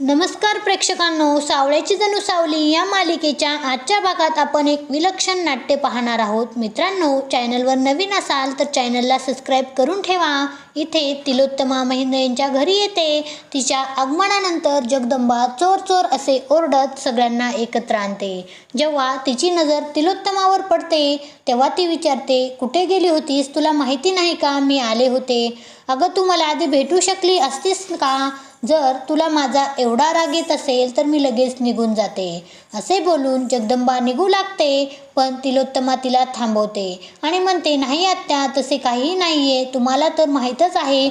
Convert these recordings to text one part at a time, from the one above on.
नमस्कार प्रेक्षकांनो सावळ्याची जणू सावली या मालिकेच्या आजच्या भागात आपण एक विलक्षण नाट्य पाहणार आहोत. मित्रांनो चॅनलवर नवीन असाल तर चॅनलला सबस्क्राईब करून ठेवा. इथे तिलोत्तमा महिंद्र यांच्या घरी येते. तिच्या आगमनानंतर जगदंबा चोर चोर असे ओरडत सगळ्यांना एकत्र आणते. जेव्हा तिची नजर तिलोत्तमावर पडते तेव्हा ती विचारते कुठे गेली होतीस? तुला माहिती नाही का? मी आले होते. अगं तू मला आधी भेटू शकली असतीस का? जर तुला माझा एवढा राग येत असेल तर मी लगेच निघून जाते. असे बोलून जगदंबा निघू लागते पण तिलोत्तमा तिला थांबवते आणि म्हणते नाही आत्या तसे काहीही नाही आहे तुम्हाला तर माहीतच आहे.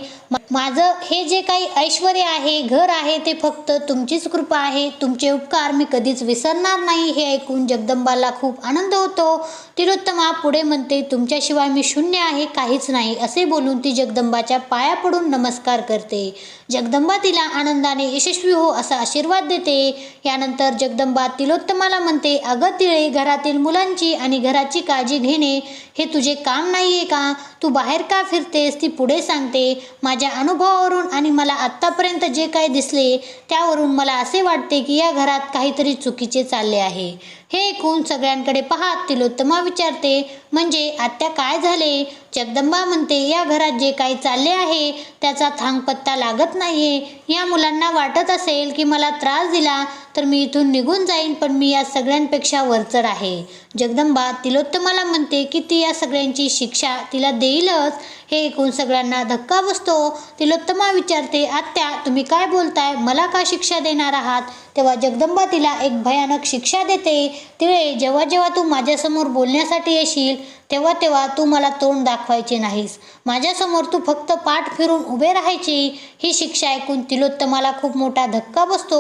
माझं हे जे काही ऐश्वर आहे घर आहे ते फक्त तुमचीच कृपा आहे. तुमचे उपकार मी कधीच विसरणार नाही. हे ऐकून जगदंबाला खूप आनंद होतो. तिलोत्तमा पुढे म्हणते तुमच्याशिवाय मी शून्य आहे काहीच नाही. असे बोलून ती जगदंबाच्या पाया पडून नमस्कार करते. जगदंबा तिला आनंदाने यशस्वी हो असा आशीर्वाद देते. यानंतर जगदंबा तिलोत्तमाला म्हणते अगं तिळे घरातील मुलांची आणि घराची काळजी घेणे हे तुझे काम नाही आहे का? तू बाहेर का फिरतेस? ती पुढे सांगते माझ्या अनुभवावरून आणि मला आत्तापर्यंत जे काही दिसले त्यावरून मला असे वाटते की या घरात काहीतरी चुकीचे चालले आहे. हे ऐकून सगळ्यांकडे पाहत तिलोत्तमा विचारते म्हणजे आत्या काय झाले? जगदंबा म्हणते या घरात जे काही चालले आहे त्याचा थांगपत्ता लागत नाहीये. या मुलांना वाटत असेल की मला त्रास दिला तर मी इथून निघून जाईन पण मी या सगळ्यांपेक्षा वरचढ आहे. जगदंबा तिलोत्तमाला म्हणते की ती या सगळ्यांची शिक्षा तिला देईलच. हे ऐकून सगळ्यांना धक्का बसतो. तिलोत्तमा विचारते आत्या तुम्ही काय बोलताय? मला का शिक्षा देणार आहात? तेव्हा जगदंबा तिला एक भयानक शिक्षा देते. तिळे जेव्हा जेव्हा तू माझ्यासमोर बोलण्यासाठी येशील तेव्हा तेव्हा तू मला तोंड दाखवायचे नाहीस. माझ्यासमोर तू फक्त पाठ फिरून उभे राहायचे. ही शिक्षा ऐकून तिलोत्तमाला खूप मोठा धक्का बसतो.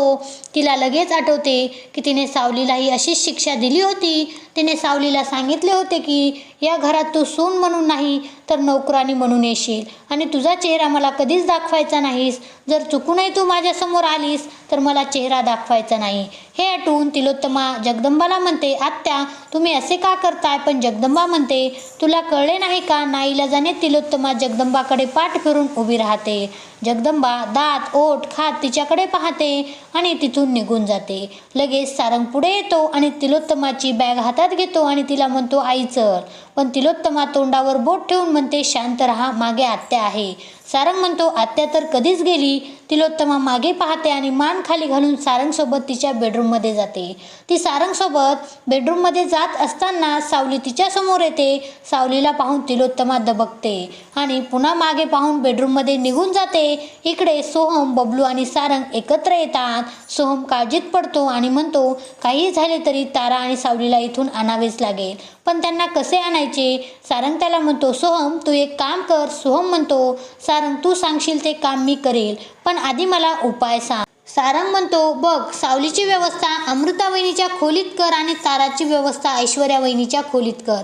तिला लगेच आठवते की तिने सावलीलाही अशीच शिक्षा दिली होती. तिने सावलीला सांगितले होते की या घरात तू सून म्हणून नाही तर नोकरानी म्हणून येशील. आणि तुझा चेहरा मला कधीच दाखवायचा नाहीस. जर चुकूनही तू माझ्यासमोर आलीस तर मला चेहरा दाखव. दाखवायचा नाही. हे आठवून तिलोत्तमा जगदंबाला म्हणते आत्या तुम्ही असे का करताय? पण जगदंबा म्हणते तुला कळले नाही का? नाईलाजाने तिलोत्तमा जगदंबाकडे पाठ फिरून उभी राहते. जगदंबा दात ओठ खात तिच्याकडे पाहते आणि तिथून निघून जाते. लगेच सारंग पुढे येतो आणि तिलोत्तमाची बॅग हातात घेतो आणि तिला म्हणतो आई चल. पण तिलोत्तमा तोंडावर बोट ठेवून म्हणते शांत राहा मागे आत्या आहे. सारंग म्हणतो आत्या तर कधीच गेली. तिलोत्तमा मागे पाहते आणि मान खाली घालून सारंगसोबत तिच्या बेडरूममध्ये जाते. ती सारंगसोबत बेडरूममध्ये जात असताना सावली तिच्यासमोर येते. सावलीला पाहून तिलोत्तमा दबकते आणि पुन्हा मागे पाहून बेडरूममध्ये निघून जाते. इकडे सोहम बबलू आणि सारंग एकत्र येतात. सोहम काळजीत पडतो आणि म्हणतो काही झाले तरी तारा आणि सावलीला इथून आणावेच लागेल. पण त्यांना कसे आणायचे? सारंग त्याला म्हणतो सोहम तू एक काम कर. सोहम म्हणतो सारंग तू सांगशील ते काम मी करेल. पण आधी मला उपाय सांग. सारंग म्हणतो बघ सावलीची व्यवस्था अमृता वहिनीच्या खोलीत कर आणि ताराची व्यवस्था ऐश्वर्या वहिनीच्या खोलीत कर.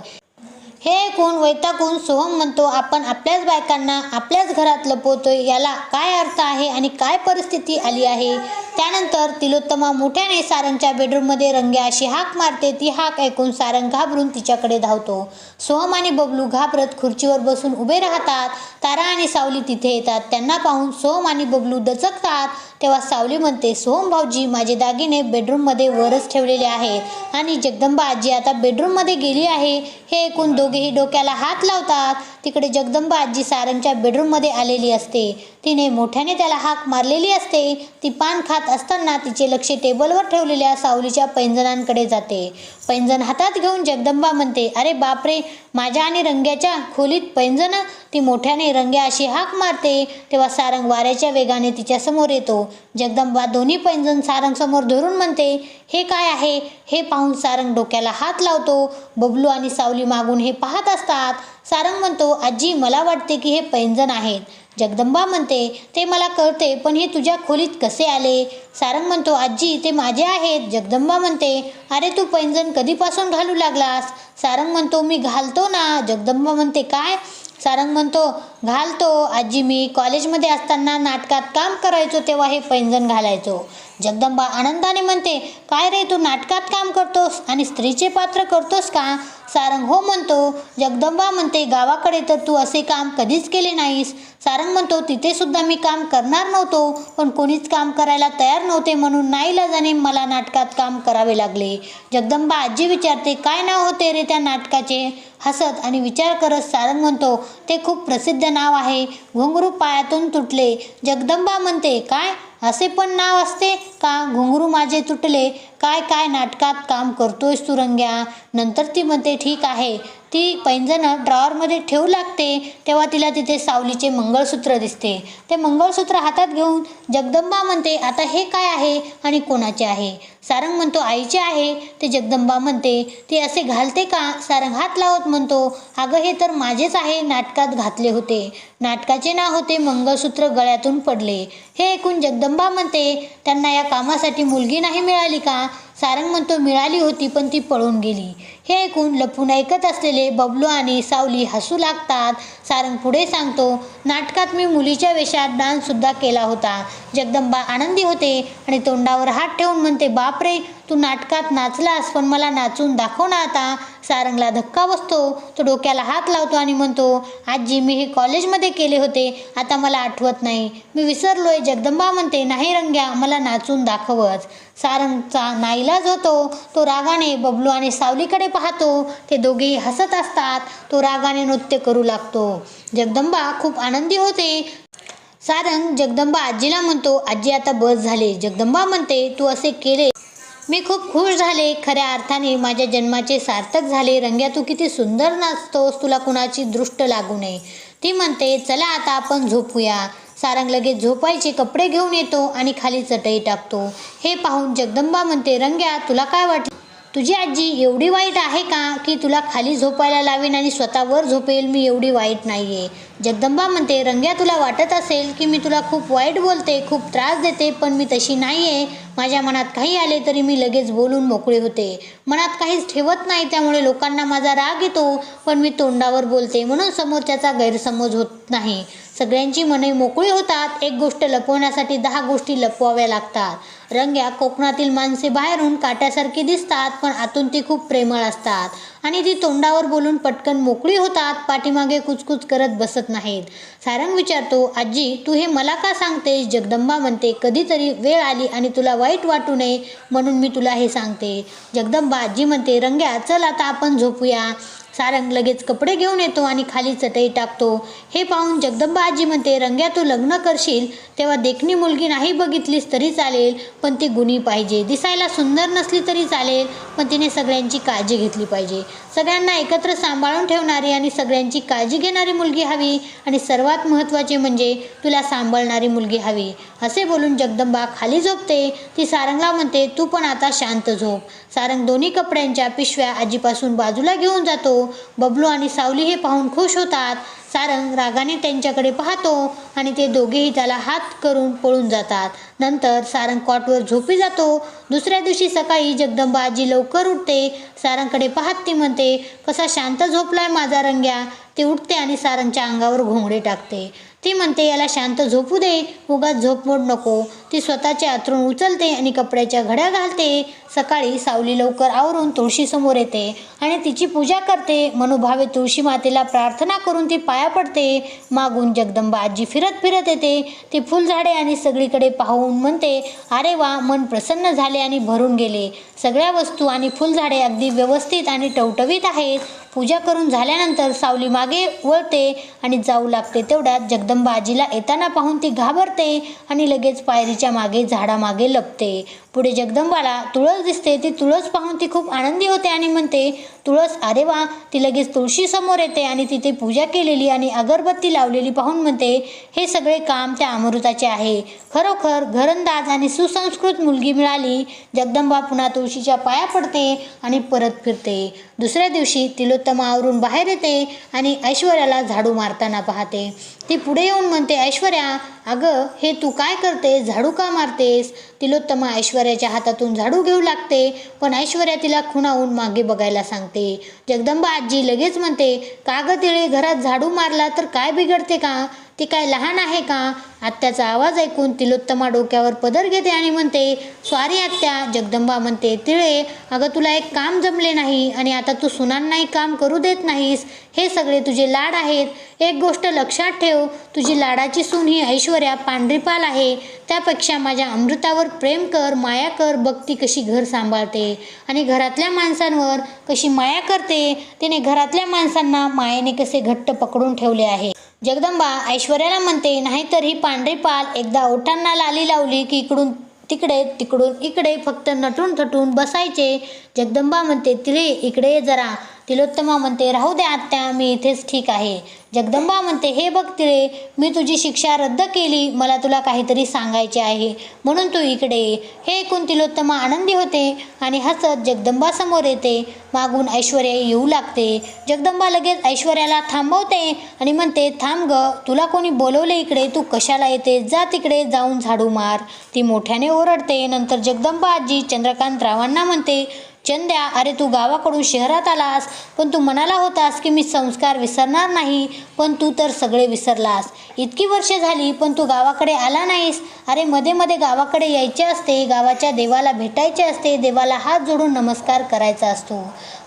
हे ऐकून वैतागून सोहम म्हणतो आपण आपल्याच बायकांना आपल्याच घरात लपवतोय याला काय अर्थ आहे आणि काय परिस्थिती आली आहे? त्यानंतर तिलोत्तमा मोठ्याने सारंगच्या बेडरूममध्ये रंग्या अशी हाक मारते ती हाक ऐकून सारंग घाबरून तिच्याकडे धावतो. सोहम आणि बबलू घाबरत खुर्चीवर बसून उभे राहतात. तारा आणि सावली तिथे येतात. त्यांना पाहून सोहम आणि बबलू दचकतात. तेव्हा सावली म्हणते सोहम भाऊजी माझे दागिने बेडरूममध्ये वरच ठेवलेले आहेत आणि जगदंबा आजी आता बेडरूममध्ये गेली आहे. हे ऐकून दोघेही डोक्याला हात लावतात. तिकडे जगदंबा आजी सारंगच्या बेडरूममध्ये आलेली असते. तिने मोठ्याने त्याला हाक मारलेली असते. ती पान खात असताना तिचे लक्ष टेबलवर ठेवलेल्या सावलीच्या पैंजणांकडे जाते. पैंजण हातात घेऊन जगदंबा म्हणते अरे बापरे माझ्या आणि रंग्याच्या खोलीत पैंजण? ती मोठ्याने रंग्या अशी हाक मारते तेव्हा सारंग वाऱ्याच्या वेगाने तिच्यासमोर येतो. जगदंबा दोन्ही पैंजण सारंगसमोर धरून म्हणते हे काय आहे? हे पाहून सारंग डोक्याला हात लावतो. बबलू आणि सावली मागून हे पाहत असतात. सारंग म्हणतो आजी मला वाटते की हे पैंजण आहेत. जगदंबा म्हणते ते मला कळते पण हे तुझ्या खोलीत कसे आले? सारंग म्हणतो आजी ते माझे आहेत. जगदंबा म्हणते अरे तू पैंजण कधीपासून घालू लागलास? सारंग म्हणतो मी घालतो ना. जगदंबा म्हणते काय? सारंग म्हणतो घालतो. आजी मी कॉलेजमध्ये असताना नाटकात काम करायचो तेव्हा हे पैंजण घालायचो. जगदंबा आनंदाने म्हणते काय रे तू नाटकात काम करतोस आणि स्त्रीचे पात्र करतोस का? सारंग हो म्हणतो जगदंबा म्हणते गावाकडे तर तू असे काम कधीच केले नाहीस. सारंग म्हणतो तिथे सुद्धा मी काम करणार नव्हतो पण कोणीच काम करायला तयार नव्हते म्हणून नाईलाजाने मला नाटकात काम करावे लागले. जगदंबा आजी विचारते काय नाव होते रे त्या नाटकाचे? हसत आणि विचार करत सारंग म्हणतो ते खूप प्रसिद्ध नाव आहे. घुंगरू पायातून तुटले. जगदंबा म्हणते काय? असे पण नाव असते का? घुंगरू माझे तुटले. काय काय नाटकात काम करतोयस तू रंग्या? नंतर ती म्हणते ठीक आहे. ती पैंजणं ड्रॉवरमध्ये ठेवू लागते तेव्हा तिला तिथे सावलीचे मंगळसूत्र दिसते. ते मंगळसूत्र हातात घेऊन जगदंबा म्हणते आता हे काय आहे आणि कोणाचे आहे? सारंग म्हणतो आईचे आहे. ते जगदंबा म्हणते ती असे घालते का? सारंग हात लावत म्हणतो अगं हे तर माझेच आहे नाटकात घातले होते. नाटकाचे नाव होते मंगळसूत्र गळ्यातून पडले. हे ऐकून जगदंबा म्हणते त्यांना या कामासाठी मुलगी नाही मिळाली का? सारंग म्हणतो मिळाली होती पण ती पळून गेली. हे ऐकून लपून ऐकत असलेले बबलू आणि सावली हसू लागतात. सारंग पुढे सांगतो नाटकात मी मुलीच्या वेशात डान्ससुद्धा केला होता. जगदंबा आनंदी होते आणि तोंडावर हात ठेवून म्हणते बापरे तू नाटकात नाचलास पण मला नाचून दाखव ना आता. सारंगला धक्का बसतो. तो डोक्याला हात लावतो आणि म्हणतो आजी मी हे कॉलेजमध्ये केले होते. आता मला आठवत नाही. मी विसरलोय. जगदंबा म्हणते नाही रंग्या मला नाचून दाखवच. सारंगचा नाईलाज होतो तो रागाने बबलू आणि सावलीकडे पाहतो. ते दोघेही हसत असतात. तो रागाने नृत्य करू लागतो. जगदंबा खूप आनंदी होते. सारंग जगदंबा आजीला म्हणतो आजी आता बस झाले. जगदंबा म्हणते तू असे केले मी खूप खुश झाले. खऱ्या अर्थाने माझ्या जन्माचे सार्थक झाले. रंग्या तू किती सुंदर नाचतोस. तुला कुणाची दृष्ट लागू नये. ती म्हणते चला आता आपण झोपूया. सारंग लगेच झोपायचे कपडे घेऊन येतो आणि खाली चटई टाकतो. हे पाहून जगदंबा म्हणते रंग्या तुला काय वाटलं तुझी आजी एवढी वाईट आहे का? की तुला खाली झोपायला लावेन आणि स्वतःवर झोपेल? मी एवढी वाईट नाही आहे जगदंबा म्हणते रंग्या तुला वाटत असेल की मी तुला खूप वाईट बोलते खूप त्रास देते पण मी तशी नाही आहे माझ्या मनात काही आले तरी मी लगेच बोलून मोकळे होते. मनात काहीच ठेवत नाही त्यामुळे लोकांना माझा राग येतो पण मी तोंडावर बोलते म्हणून समोरच्याचा गैरसमज होत नाही. सगळ्यांची मने मोकळी होतात. एक गोष्ट लपवण्यासाठी दहा गोष्टी लपवाव्या लागतात. रंग्या कोकणातील माणसे बाहेरून काट्यासारखी दिसतात पण आतून ती खूप प्रेमळ असतात. आणि ती तोंडावर बोलून पटकन मोकळी होतात पाठीमागे कुचकुच करत बसत नाहीत. सारंग विचारतो आजी तू हे मला का सांगतेस? जगदंबा म्हणते कधीतरी वेळ आली आणि तुला वाईट वाटू नये म्हणून मी तुला हे सांगते. जगदंबा आजी म्हणते रंग्या चल आता आपण झोपूया. सारंग लगेच कपडे घेऊन येतो आणि खाली चटई टाकतो. हे पाहून जगदंबा आजी म्हणते रंग्या तू लग्न करशील? तेव्हा देखणी मुलगी नाही बघितलीस तरी चालेल पण ती गुणी पाहिजे. दिसायला सुंदर नसली तरी चालेल पण तिने सगळ्यांची काळजी घेतली पाहिजे. सगळ्यांना एकत्र सांभाळून ठेवणारी आणि सगळ्यांची काळजी घेणारी मुलगी हवी. आणि सर्वात महत्त्वाचे म्हणजे तुला सांभाळणारी मुलगी हवी. असे बोलून जगदंबा खाली झोपते. ती सारंगला म्हणते तू पण आता शांत झोप. सारंग दोन्ही कपड्यांच्या पिशव्या आजीपासून बाजूला घेऊन जातो. बबलू आणि सावली हे पाहून खुश होतात. सारंग रागाने त्यांच्याकडे पाहतो आणि ते दोघेही त्याला हात करून पळून जातात. नंतर सारंग कॉटवर झोपी जातो. दुसऱ्या दिवशी सकाळी जगदंबा आजी लवकर उठते. सारंगकडे पाहत ती म्हणते कसा शांत झोपलाय माझा रंग्या. ती उठते आणि सारंगच्या अंगावर घोंगडे टाकते. ती म्हणते याला शांत झोपू दे. उगाच झोपमोड नको. ती स्वतःचे आतरून उचलते आणि कपड्याच्या घड्या घालते. सकाळी सावली लवकर आवरून तुळशीसमोर येते आणि तिची पूजा करते. मनोभावे तुळशी मातेला प्रार्थना करून ती पाया पडते. मागून जगदंबा आजी फिरत फिरत येते. ती फुलझाडे आणि सगळीकडे पाहून म्हणते अरे वा मन प्रसन्न झाले आणि भरून गेले. सगळ्या वस्तू आणि फुलझाडे अगदी व्यवस्थित आणि टवटवीत आहेत. पूजा करून झाल्यानंतर सावली मागे वळते आणि जाऊ लागते तेवढ्यात जगदंबा आजीला येताना पाहून ती घाबरते आणि लगेच पायरीच्या मागे झाडामागे लपते. पुढे जगदंबाला तुळस दिसते. ती तुळस पाहून ती खूप आनंदी होते आणि म्हणते तुळस अरे वा. ती लगेच तुळशी समोर येते आणि तिथे पूजा केलेली आणि अगरबत्ती लावलेली पाहून म्हणते हे सगळे काम त्या अमृताचे आहे. खरोखर घरंदाज आणि सुसंस्कृत मुलगी मिळाली. जगदंबा पुन्हा तुळशीच्या पाया पडते आणि परत फिरते. दुसऱ्या दिवशी तिलोत्तमा आवरून बाहेर येते आणि ऐश्वर्याला झाडू मारताना पाहते. ती पुढे येऊन म्हणते ऐश्वर्या अगं हे तू काय करतेस? झाडू का मारतेस? तिलोत्तमा ऐश्वर्याच्या हातातून झाडू घेऊ लागते पण ऐश्वर्या तिला खुणावून मागे बघायला सांगते. जगदंबा आजी लगेच म्हणते का गं तिळे घरात झाडू मारला तर काय बिघडते का? ती काय लहान आहे का? आत्याचा आवाज ऐकून तिलोत्तमा डोक्यावर पदर घेते आणि म्हणते स्वारी आत्या जगदंबा म्हणते तिळे अगं तुला एक काम जमले नाही आणि आता तू सुनांनाही काम करू देत नाहीस. हे सगळे तुझे लाड आहेत. एक गोष्ट लक्षात ठेव तुझी लाडाची सून ही ऐश्वर्या पांढरीपाल आहे. त्यापेक्षा माझ्या अमृतावर प्रेम कर माया कर भक्ती कशी घर सांभाळते. आणि घरातल्या माणसांवर कशी माया करते तिने घरातल्या माणसांना मायेने कसे घट्ट पकडून ठेवले आहे. जगदंबा ऐश्वर्याला म्हणते नाहीतर ही पा पांढरीपाल एकदा ओठांना लाली लावली की इकडून तिकडे तिकडून इकडे फक्त नटून थटून बसायचे. जगदंबा म्हणते तिळे इकडे जरा. तिलोत्तमा म्हणते राहू द्या आत्या मी इथेच ठीक आहे. जगदंबा म्हणते हे बघ तिळे मी तुझी शिक्षा रद्द केली मला तुला काहीतरी सांगायचे आहे म्हणून तू इकडे हे ऐकून तिलोत्तमा आनंदी होते आणि हसत जगदंबा समोर येते. मागून ऐश्वर्या येऊ लागते. जगदंबा लगेच ऐश्वर्याला थांबवते आणि म्हणते थांब ग तुला कोणी बोलवले इकडे तू कशाला येते जा तिकडे जाऊन झाडू मार. ती मोठ्याने ओरडते. नंतर जगदंबा आजी चंद्रकांत रावांना म्हणते चंद्या अरे तू गावाकडून शहरात आलास पण तू म्हणाला होतास की मी संस्कार विसरणार नाही पण तू तर सगळे विसरलास. इतकी वर्षे झाली पण तू गावाकडे आला नाहीस. अरे मध्ये मध्ये गावाकडे यायचे असते गावाच्या देवाला भेटायचे असते देवाला हात जोडून नमस्कार करायचा असतो.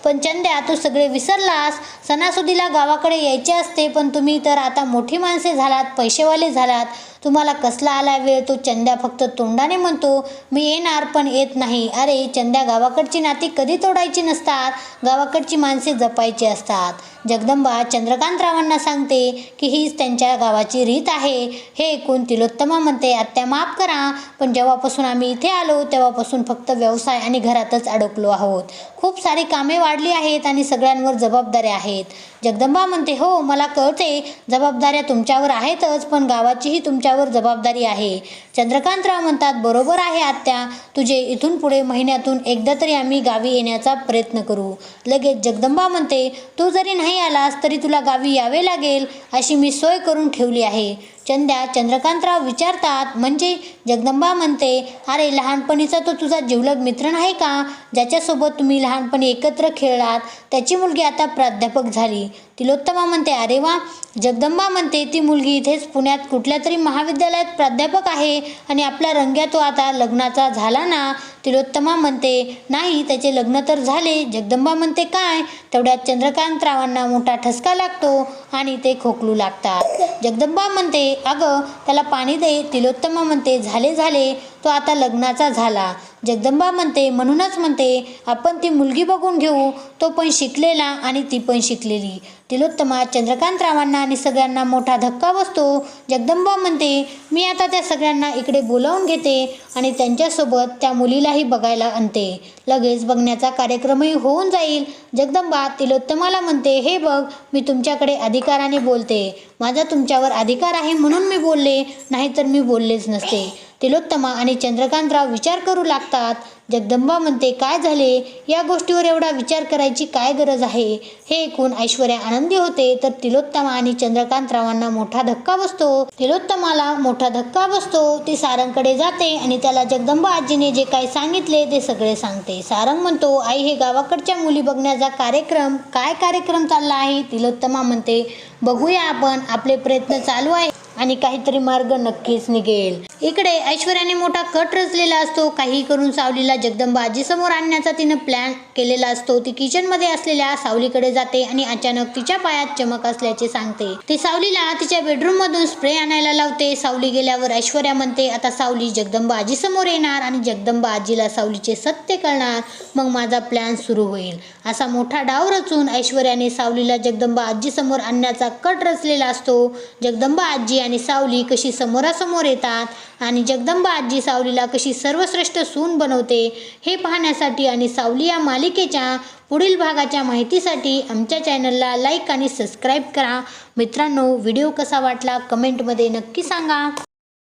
पण चंद्या तू सगळे विसरलास. सणासुदीला गावाकडे यायचे असते पण तुम्ही तर आता मोठी माणसे झालात पैसेवाले झालात. तुम्हाला कसला आला वेळ? तो चंद्या फक्त तोंडाने म्हणतो मी येणार पण येत नाही. अरे चंद्या गावाकडची नाती कधी तोडायची नसतात. गावाकडची माणसे जपायची असतात. जगदंबा चंद्रकांतरावांना सांगते की हीच त्यांच्या गावाची रीत आहे. हे ऐकून तिलोत्तमा म्हणते आत्या माफ करा पण जेव्हापासून आम्ही इथे आलो तेव्हापासून फक्त व्यवसाय आणि घरातच अडकलो आहोत. खूप सारी कामे वाढली आहेत आणि सगळ्यांवर जबाबदाऱ्या आहेत. जगदंबा म्हणते हो मला कळते जबाबदाऱ्या तुमच्यावर आहेतच पण गावाचीही तुमच्यावर जबाबदारी आहे. चंद्रकांतराव म्हणतात बरोबर आहे आत्या तुझे इथून पुढे महिन्यातून एकदा तरी आम्ही गावी येण्याचा प्रयत्न करू. लगेच जगदंबा म्हणते तू जरी नाही आलास तरी तुला गावी यावे लागेल अशी मी सोय करून ठेवली आहे. चंद्या चंद्रकांतराव विचारतात म्हणजे जगदंबा म्हणते अरे लहानपणीचा तो तुझा जिवलग मित्र नाही का? ज्याच्यासोबत तुम्ही लहानपणी एकत्र खेळलात त्याची मुलगी आता प्राध्यापक झाली. तिलोत्तमा म्हणते अरे वा! जगदंबा म्हणते ती मुलगी इथेच पुण्यात कुठल्या तरी महाविद्यालयात प्राध्यापक आहे आणि आपला रंग्या तो आता लग्नाचा झाला ना? तिलोत्तमा म्हणते नाही त्याचे लग्न तर झाले. जगदंबा म्हणते काय? तेवढ्यात चंद्रकांतरावांना मोठा ठसका लागतो आणि ते खोकलू लागतात. जगदंबा म्हणते अगं त्याला पाणी दे तिलोत्तमा म्हणते झाले झाले. तो आता लग्नाचा झाला. जगदंबा म्हणते म्हणूनच म्हणते आपण ती मुलगी बघून घेऊ. तो पण शिकलेला आणि ती पण शिकलेली. तिलोत्तमा चंद्रकांतरावांना आणि सगळ्यांना मोठा धक्का बसतो. जगदंबा म्हणते मी आता त्या सगळ्यांना इकडे बोलावून घेते आणि त्यांच्यासोबत त्या मुलीलाही बघायला आणते. लगेच बघण्याचा कार्यक्रमही होऊन जाईल. जगदंबा तिलोत्तमाला म्हणते हे बघ मी तुमच्याकडे अधिकाराने बोलते. माझा तुमच्यावर अधिकार आहे म्हणून मी बोलले नाहीतर मी बोललेच नसते. तिलोत्तमा आणि चंद्रकांतराव विचार करू लागतात. जगदंबा म्हणते काय झाले? या गोष्टीवर एवढा विचार करायची काय गरज आहे? हे ऐकून ऐश्वर्या आनंदी होते. तर तिलोत्तमा आणि चंद्रकांतरावांना मोठा धक्का बसतो. तिलोत्तमाला मोठा धक्का बसतो. ती सारंगकडे जाते आणि त्याला जगदंबा आजीने जे काही सांगितले ते सगळे सांगते. सारंग म्हणतो आई हे गावाकडच्या मुली बघण्याचा कार्यक्रम काय कार्यक्रम चालला आहे? तिलोत्तमा म्हणते बघूया आपण. आपले प्रयत्न चालू आहे आणि काहीतरी मार्ग नक्कीच निघेल. इकडे ऐश्वर्याने मोठा कट रचलेला असतो. काही करून सावलीला जगदंबा आजीसमोर आणण्याचा तिनं प्लॅन केलेला असतो. ती किचनमध्ये असलेल्या सावलीकडे जाते आणि अचानक तिच्या पायात चमक असल्याचे सांगते. ती सावलीला तिच्या बेडरूम मधून स्प्रे आणायला लावते. सावली गेल्यावर ऐश्वर्या म्हणते आता सावली जगदंबा आजीसमोर येणार आणि जगदंबा आजीला सावलीचे सत्य कळणार. मग माझा प्लॅन सुरू होईल. असा मोठा डाव रचून ऐश्वर्याने सावलीला जगदंबा आजीसमोर आणण्याचा कट रचलेला असतो. जगदंबा आजी आणि सावली कशी समोरासमोर येतात आणि जगदंबा आजी सावलीला कशी सर्वश्रेष्ठ सून बनवते हे पाहण्यासाठी आणि सावली या मालिकेच्या पुढील भागाच्या माहितीसाठी आमच्या चॅनलला लाईक आणि सबस्क्राईब करा. मित्रांनो व्हिडिओ कसा वाटला कमेंटमध्ये नक्की सांगा.